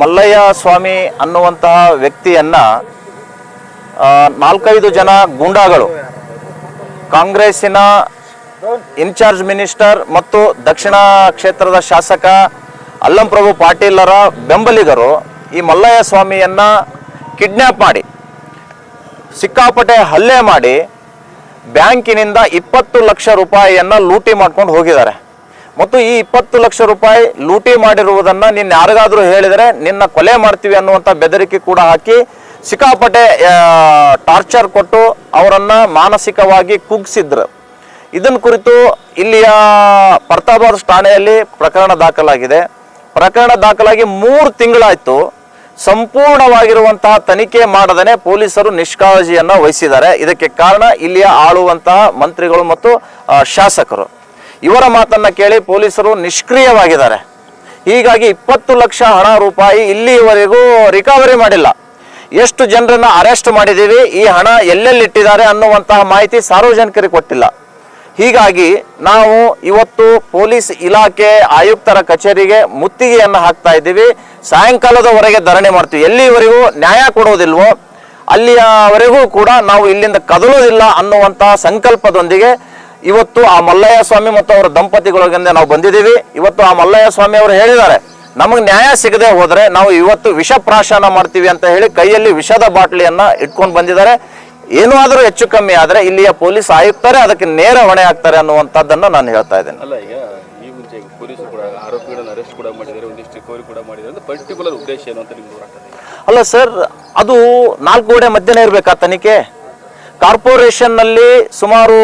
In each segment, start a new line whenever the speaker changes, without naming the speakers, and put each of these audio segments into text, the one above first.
ಮಲ್ಲಯ್ಯ ಸ್ವಾಮಿ ಅನ್ನುವಂತಹ ವ್ಯಕ್ತಿಯನ್ನ ನಾಲ್ಕೈದು ಜನ ಗೂಂಡಾಗಳು, ಕಾಂಗ್ರೆಸ್ಸಿನ ಇನ್ಚಾರ್ಜ್ ಮಿನಿಸ್ಟರ್ ಮತ್ತು ದಕ್ಷಿಣ ಕ್ಷೇತ್ರದ ಶಾಸಕ ಅಲ್ಲಂಪ್ರಭು ಪಾಟೀಲರ ಬೆಂಬಲಿಗರು ಈ ಮಲ್ಲಯ್ಯ ಸ್ವಾಮಿಯನ್ನ ಕಿಡ್ನ್ಯಾಪ್ ಮಾಡಿ, ಸಿಕ್ಕಾಪಟ್ಟೆ ಹಲ್ಲೆ ಮಾಡಿ, ಬ್ಯಾಂಕಿನಿಂದ ಇಪ್ಪತ್ತು ಲಕ್ಷ ರೂಪಾಯಿಯನ್ನ ಲೂಟಿ ಮಾಡ್ಕೊಂಡು ಹೋಗಿದ್ದಾರೆ. ಮತ್ತು ಈ ಇಪ್ಪತ್ತು ಲಕ್ಷ ರೂಪಾಯಿ ಲೂಟಿ ಮಾಡಿರುವುದನ್ನ ನಿನ್ನ ಯಾರಿಗಾದರೂ ಹೇಳಿದರೆ ನಿನ್ನ ಕೊಲೆ ಮಾಡ್ತೀವಿ ಅನ್ನುವಂಥ ಬೆದರಿಕೆ ಕೂಡ ಹಾಕಿ ಸಿಕ್ಕಾಪಟ್ಟೆ ಟಾರ್ಚರ್ ಕೊಟ್ಟು ಅವರನ್ನ ಮಾನಸಿಕವಾಗಿ ಕುಗ್ಸಿದ್ರು. ಇದನ್ನ ಕುರಿತು ಇಲ್ಲಿಯ ಪರ್ತಾಬಾದ್ ಠಾಣೆಯಲ್ಲಿ ಪ್ರಕರಣ ದಾಖಲಾಗಿದೆ. ಪ್ರಕರಣ ದಾಖಲಾಗಿ ಮೂರು ತಿಂಗಳಾಯಿತು. ಸಂಪೂರ್ಣವಾಗಿರುವಂತಹ ತನಿಖೆ ಮಾಡದನೆ ಪೊಲೀಸರು ನಿಷ್ಕಾಳಜಿಯನ್ನು ವಹಿಸಿದ್ದಾರೆ. ಇದಕ್ಕೆ ಕಾರಣ ಇಲ್ಲಿಯ ಆಳುವಂತಹ ಮಂತ್ರಿಗಳು ಮತ್ತು ಶಾಸಕರು. ಇವರ ಮಾತನ್ನ ಕೇಳಿ ಪೊಲೀಸರು ನಿಷ್ಕ್ರಿಯವಾಗಿದ್ದಾರೆ. ಹೀಗಾಗಿ ಇಪ್ಪತ್ತು ಲಕ್ಷ ಹಣ ರೂಪಾಯಿ ಇಲ್ಲಿಯವರೆಗೂ ರಿಕವರಿ ಮಾಡಿಲ್ಲ. ಎಷ್ಟು ಜನರನ್ನ ಅರೆಸ್ಟ್ ಮಾಡಿದ್ದೀವಿ, ಈ ಹಣ ಎಲ್ಲೆಲ್ಲಿಟ್ಟಿದ್ದಾರೆ ಅನ್ನುವಂತಹ ಮಾಹಿತಿ ಸಾರ್ವಜನಿಕರಿಗೆ ಕೊಟ್ಟಿಲ್ಲ. ಹೀಗಾಗಿ ನಾವು ಇವತ್ತು ಪೊಲೀಸ್ ಇಲಾಖೆ ಆಯುಕ್ತರ ಕಚೇರಿಗೆ ಮುತ್ತಿಗೆಯನ್ನು ಹಾಕ್ತಾ ಇದ್ದೀವಿ. ಸಾಯಂಕಾಲದವರೆಗೆ ಧರಣಿ ಮಾಡ್ತೀವಿ. ಎಲ್ಲಿವರೆಗೂ ನ್ಯಾಯ ಕೊಡೋದಿಲ್ವೋ, ಅಲ್ಲಿಯವರೆಗೂ ಕೂಡ ನಾವು ಇಲ್ಲಿಂದ ಕದಲೋದಿಲ್ಲ ಅನ್ನುವಂತಹ ಸಂಕಲ್ಪದೊಂದಿಗೆ ಇವತ್ತು ಆ ಮಲ್ಲಯ್ಯ ಸ್ವಾಮಿ ಮತ್ತು ಅವರ ದಂಪತಿಗಳಿಂದ ನಾವು ಬಂದಿದ್ದೀವಿ. ಇವತ್ತು ಆ ಮಲ್ಲಯ್ಯ ಸ್ವಾಮಿ ಅವರು ಹೇಳಿದ್ದಾರೆ ನಮಗೆ ನ್ಯಾಯ ಸಿಗದೆ ಹೋದರೆ ನಾವು ಇವತ್ತು ವಿಷ ಪ್ರಾಶನ ಮಾಡ್ತೀವಿ ಅಂತ ಹೇಳಿ ಕೈಯಲ್ಲಿ ವಿಷದ ಬಾಟ್ಲಿಯನ್ನು ಇಟ್ಕೊಂಡು ಬಂದಿದ್ದಾರೆ. ಏನೂ ಆದರೂ ಹೆಚ್ಚು ಕಮ್ಮಿ ಆದರೆ ಇಲ್ಲಿಯ ಪೊಲೀಸ್ ಆಯುಕ್ತರೇ ಅದಕ್ಕೆ ನೇರ ಹೊಣೆ ಆಗ್ತಾರೆ ಅನ್ನುವಂಥದ್ದನ್ನು ನಾನು ಹೇಳ್ತಾ ಇದ್ದೇನೆ.
ಅಲ್ಲ ಈಗ ಈ ಮುಂಚೆ ಈಗ ಪೊಲೀಸರು ಕೂಡ ಆರೋಪಿಗಳನ್ನು ಅರೆಸ್ಟ್ ಕೂಡ ಮಾಡಿದ್ದಾರೆ ಒಂದಿಷ್ಟು ರಿಕವರಿ ಕೂಡ ಮಾಡಿದ್ದಾರೆ. ಅಂದ್ರೆ ಪರ್ಟಿಕ್ಯುಲರ್ ಉದ್ದೇಶ ಏನು ಅಂತ ನಿಮ್ಗೆ
ಅಲ್ಲ ಸರ್ ಅದು ನಾಲ್ಕು ಗೋಡೆ ಮಧ್ಯನೇ ಇರಬೇಕಾ ತನಿಖೆ? ಕಾರ್ಪೊರೇಷನ್ನಲ್ಲಿ ಸುಮಾರು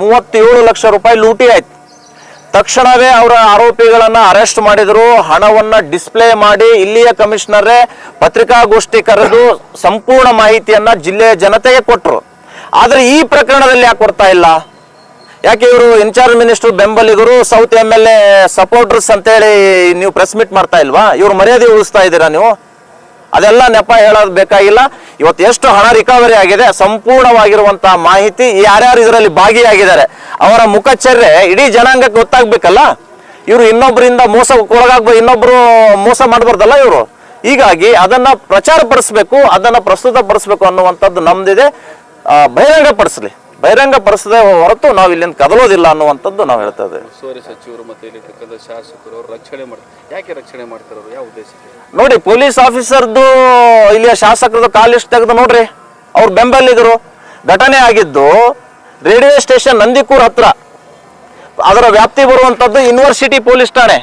ಮೂವತ್ತೇಳು ಲಕ್ಷ ರೂಪಾಯಿ ಲೂಟಿ ಆಯ್ತು. ತಕ್ಷಣವೇ ಅವರ ಆರೋಪಿಗಳನ್ನು ಅರೆಸ್ಟ್ ಮಾಡಿದ್ರು. ಹಣವನ್ನ ಡಿಸ್ಪ್ಲೇ ಮಾಡಿ ಇಲ್ಲಿಯ ಕಮಿಷನರೇ ಪತ್ರಿಕಾಗೋಷ್ಠಿ ಕರೆದು ಸಂಪೂರ್ಣ ಮಾಹಿತಿಯನ್ನ ಜಿಲ್ಲೆಯ ಜನತೆಗೆ ಕೊಟ್ಟರು ಆದರೆ ಈ ಪ್ರಕರಣದಲ್ಲಿ ಯಾಕೆ ಕೊಡ್ತಾ ಇಲ್ಲ? ಯಾಕೆ ಇವರು ಇನ್ಚಾರ್ಜ್ ಮಿನಿಸ್ಟರ್ ಬೆಂಬಲಿಗರು, south M L A supporters ಅಂತೇಳಿ ನೀವು ಪ್ರೆಸ್ ಮೀಟ್ ಮಾಡ್ತಾ ಇಲ್ವಾ? ಇವರು ಮರ್ಯಾದೆ ಉಳಿಸ್ತಾ ಇದ್ದೀರಾ ನೀವು? ಅದೆಲ್ಲ ನೆಪ ಹೇಳೋದು ಬೇಕಾಗಿಲ್ಲ. ಇವತ್ತು ಎಷ್ಟು ಹಣ ರಿಕವರಿ ಆಗಿದೆ, ಸಂಪೂರ್ಣವಾಗಿರುವಂತಹ ಮಾಹಿತಿ ಯಾರ್ಯಾರು ಇದರಲ್ಲಿ ಭಾಗಿಯಾಗಿದ್ದಾರೆ, ಅವರ ಮುಖಚರ್ಯೆ ಇಡೀ ಜನಾಂಗಕ್ಕೆ ಗೊತ್ತಾಗ್ಬೇಕಲ್ಲ? ಇವರು ಇನ್ನೊಬ್ಬರಿಂದ ಮೋಸ ಒಳಗಾಗ್ಬ, ಇನ್ನೊಬ್ರು ಮೋಸ ಮಾಡಬಾರ್ದಲ್ಲ ಇವರು? ಹೀಗಾಗಿ ಅದನ್ನ ಪ್ರಚಾರ ಪಡಿಸ್ಬೇಕು ಅದನ್ನ ಪ್ರಸ್ತುತ ಪಡಿಸ್ಬೇಕು ಅನ್ನುವಂಥದ್ದು ನಮ್ದಿದೆ. ಬಹಿರಂಗ ಪಡಿಸ್ಲಿ ಬಹಿರಂಗ ಪಡಿಸದೆ ಹೊರತು ನಾವು ಇಲ್ಲಿಂದ ಕದಲೋದಿಲ್ಲ ಅನ್ನುವಂಥದ್ದು ನಾವು ಹೇಳ್ತಾ ಇದ್ದೇವೆ
ಉಸ್ತುವಾರಿ ಸಚಿವರು ಮತ್ತೆ ಇಲ್ಲಿರ್ತಕ್ಕಂಥ ಶಾಸಕರು ಅವ್ರು ರಕ್ಷಣೆ ಮಾಡ್ತಾರೆ. ಯಾಕೆ ರಕ್ಷಣೆ ಮಾಡ್ತಾರೆ ಅವ್ರು? ಯಾವ ಉದ್ದೇಶಕ್ಕೆ?
ನೋಡಿ ಪೊಲೀಸ್ ಆಫೀಸರ್ದು ಇಲ್ಲಿಯ ಶಾಸಕರದ್ದು ಕಾಲಿಸ್ಟ್ ತೆಗೆದು ನೋಡ್ರಿ. ಅವ್ರ ಬೆಂಬಲಿಗರು. ಘಟನೆ ಆಗಿದ್ದು ರೇಡಿಯೋ ಸ್ಟೇಷನ್ ನಂದಿಕೂರ್ ಹತ್ರ. ಅದರ ವ್ಯಾಪ್ತಿ ಬರುವಂತದ್ದು ಯೂನಿವರ್ಸಿಟಿ ಪೊಲೀಸ್ ಠಾಣೆ.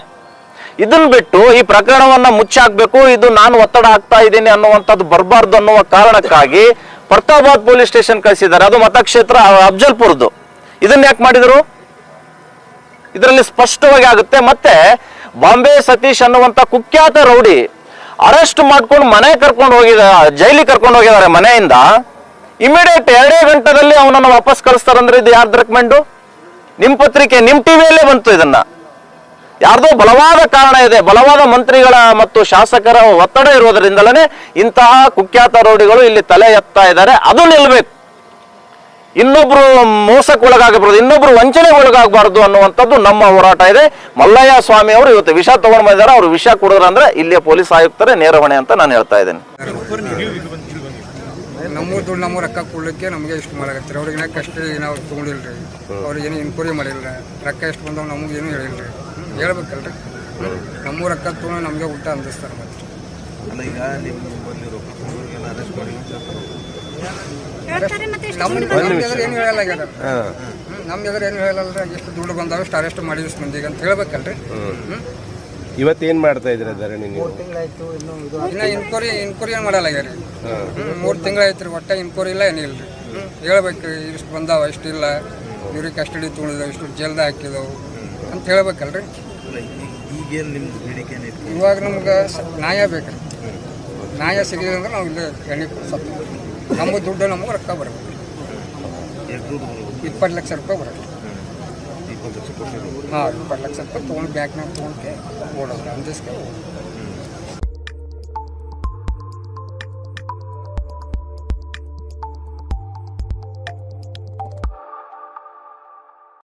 ಇದನ್ನ ಬಿಟ್ಟು ಈ ಪ್ರಕರಣವನ್ನ ಮುಚ್ಚಾಕ್ಬೇಕು ಇದು ನಾನು ಒತ್ತಡ ಹಾಕ್ತಾ ಇದ್ದೀನಿ ಅನ್ನುವಂಥದ್ದು ಬರಬಾರ್ದು ಅನ್ನುವ ಕಾರಣಕ್ಕಾಗಿ ಪ್ರತಾಪಾಬಾದ್ ಪೊಲೀಸ್ ಸ್ಟೇಷನ್ ಕಳಿಸಿದ್ದಾರೆ. ಅದು ಮತಕ್ಷೇತ್ರ ಅಫ್ಜಲ್ಪುರದ್ದು ಇದನ್ನ ಯಾಕೆ ಮಾಡಿದರು? ಇದರಲ್ಲಿ ಸ್ಪಷ್ಟವಾಗಿ ಆಗುತ್ತೆ, ಮತ್ತೆ ಬಾಂಬೆ ಸತೀಶ್ ಅನ್ನುವಂತ ಕುಖ್ಯಾತ ರೌಡಿ ಅರೆಸ್ಟ್ ಮಾಡ್ಕೊಂಡು ಮನೆ ಕರ್ಕೊಂಡು ಹೋಗಿದ, ಜೈಲಿಗೆ ಕರ್ಕೊಂಡು ಹೋಗಿದ್ದಾರೆ ಮನೆಯಿಂದ. ಇಮಿಡಿಯೇಟ್ ಎರಡೇ ಗಂಟೆದಲ್ಲಿ ಅವನನ್ನು ವಾಪಸ್ ಕಳಿಸ್ತಾರಂದ್ರೆ ಇದು ಯಾರ್ದು ರೆಕಮೆಂಡು ನಿಮ್ ಪತ್ರಿಕೆ, ನಿಮ್ ಟಿವಿಯಲ್ಲೇ ಬಂತು ಇದನ್ನ. ಯಾರ್ದೋ ಬಲವಾದ ಕಾರಣ ಇದೆ. ಬಲವಾದ ಮಂತ್ರಿಗಳ ಮತ್ತು ಶಾಸಕರ ಒತ್ತಡ ಇರೋದ್ರಿಂದಲೇ ಇಂತಹ ಕುಖ್ಯಾತ ರೋಡಿಗಳು ಇಲ್ಲಿ ತಲೆ ಎತ್ತಾ ಇದ್ದಾರೆ. ಅದು ನಿಲ್ಬೇಕು. ಇನ್ನೊಬ್ರು ಮೋಸಕ್ಕೆ ಒಳಗಾಗಬಾರ್ದು ಇನ್ನೊಬ್ರು ವಂಚನೆಗೆ ಒಳಗಾಗಬಾರ್ದು ಅನ್ನುವಂಥದ್ದು ನಮ್ಮ ಹೋರಾಟ ಇದೆ. ಮಲ್ಲಯ್ಯ ಸ್ವಾಮಿ ಅವರು ಇವತ್ತು ವಿಷ ತಗೊಂಡ್ ಬಂದಿದ್ದಾರೆ. ಅವರು ವಿಷ ಕುಡಿದ್ರು ಅಂದ್ರೆ ಇಲ್ಲಿಯ ಪೊಲೀಸ್ ಆಯುಕ್ತರೇ ನೇರ ಹೊಣೆ ಅಂತ ನಾನು ಹೇಳ್ತಾ ಇದ್ದೇನೆ.
ನಮ್ಮೂರು ದುಡ್ಡು ನಮ್ಮ ರೊಕ್ಕ ಕೊಡ್ಲಿಕ್ಕೆ ನಮಗೆ ಇಷ್ಟು ಮಾಡಕತ್ತೀರಿ ಅವ್ರಿಗೆ ಕಷ್ಟ ಅಷ್ಟು ನಾವು ತೊಗೊಂಡಿಲ್ಲ ರೀ ಅವ್ರಿಗೆ ಏನು ಇನ್ಕ್ವೈರಿ ಮಾಡಿಲ್ಲ ರೊಕ್ಕ ಎಷ್ಟು ಬಂದವ ನಮಗೆ ಏನು ಹೇಳಿಲ್ಲ ರೀ ಹೇಳ್ಬೇಕಲ್ರಿ? ನಮ್ಮೂರು ರೊಕ್ಕ ತೋಣ ನಮಗೆ ಊಟ ಅಂದಿಸ್ತಾರೆ ಮತ್ತೆ.
ಅಲ್ಲ ಈಗ ನಿಮ್ಮ ಬಂದಿರೋ ಎಲ್ಲ ಅರೆಸ್ಟ್ ಮಾಡಿ
ಏನು ಹೇಳಲ್ಲ ಆಗ್ಯಾರ ನಮ್ಗೆ ಎದುರು ಏನು ಹೇಳಲ್ಲ ಎಷ್ಟು ದುಡ್ಡು ಬಂದಾವ ಅಷ್ಟು ಅರೆಸ್ಟ್ ಮಾಡಿದ್ರು ಇಷ್ಟು ಮಂದಿಗೆ ಅಂತ ಹೇಳ್ಬೇಕಲ್ರಿ.
ಇವತ್ತೇನು ಮಾಡ್ತಾ ಇದ್ರ ಧರಣಿ ನೀವು?
ಇನ್ನು ಇನ್ಕ್ವೈರಿ ಇನ್ಕ್ವೈರಿ ಏನು ಮಾಡಲ್ಲ ಆಗ್ಯಾರ ಹ್ಞೂ ಮೂರು ತಿಂಗಳಾಯ್ತು ರೀ ಒಟ್ಟೆ ಇನ್ಕ್ವರಿ ಇಲ್ಲ ಏನಿಲ್ಲ ರೀ ಹೇಳ್ಬೇಕು ಇಷ್ಟು ಬಂದಾವ ಇಷ್ಟಿಲ್ಲ ಇಲ್ಲ. ಇವ್ರಿಗೆ ಕಸ್ಟಡಿ ತೊಗೊಂಡಿದ್ದಾವೆ ಇಷ್ಟು ಜೈಲ್ದಾಗ ಹಾಕಿದವು ಅಂತ ಹೇಳ್ಬೇಕಲ್ರಿ?
ಈಗೇನು ನಿಮ್ದು ಬೇಡಿಕೆ ಏನೈತಿ
ಇವಾಗ ನಮ್ಗೆ ನ್ಯಾಯ ಬೇಕ್ರಿ. ನ್ಯಾಯ ಸಿಗಲಿಲ್ಲ ಅಂದ್ರೆ ನಾವು ಇಲ್ಲೇ ಎಣ್ಣೆ ಸತ್ತು ನಮ್ಮ ದುಡ್ಡು ನಮಗೆ ರೊಕ್ಕ ಬರಬೇಕು ಇಪ್ಪತ್ತು ಲಕ್ಷ ರೂಪಾಯಿ ಬರಬೇಕು ಹಾಂ ಇಪ್ಪತ್ತು ಲಕ್ಷ ರೂಪಾಯಿ ತೊಗೊಂಡು ಬ್ಯಾಂಕ್ನಾಗ ತೊಗೊಂಡು ಓಡೋದು. ಅಂದಿಸ್ಕೆ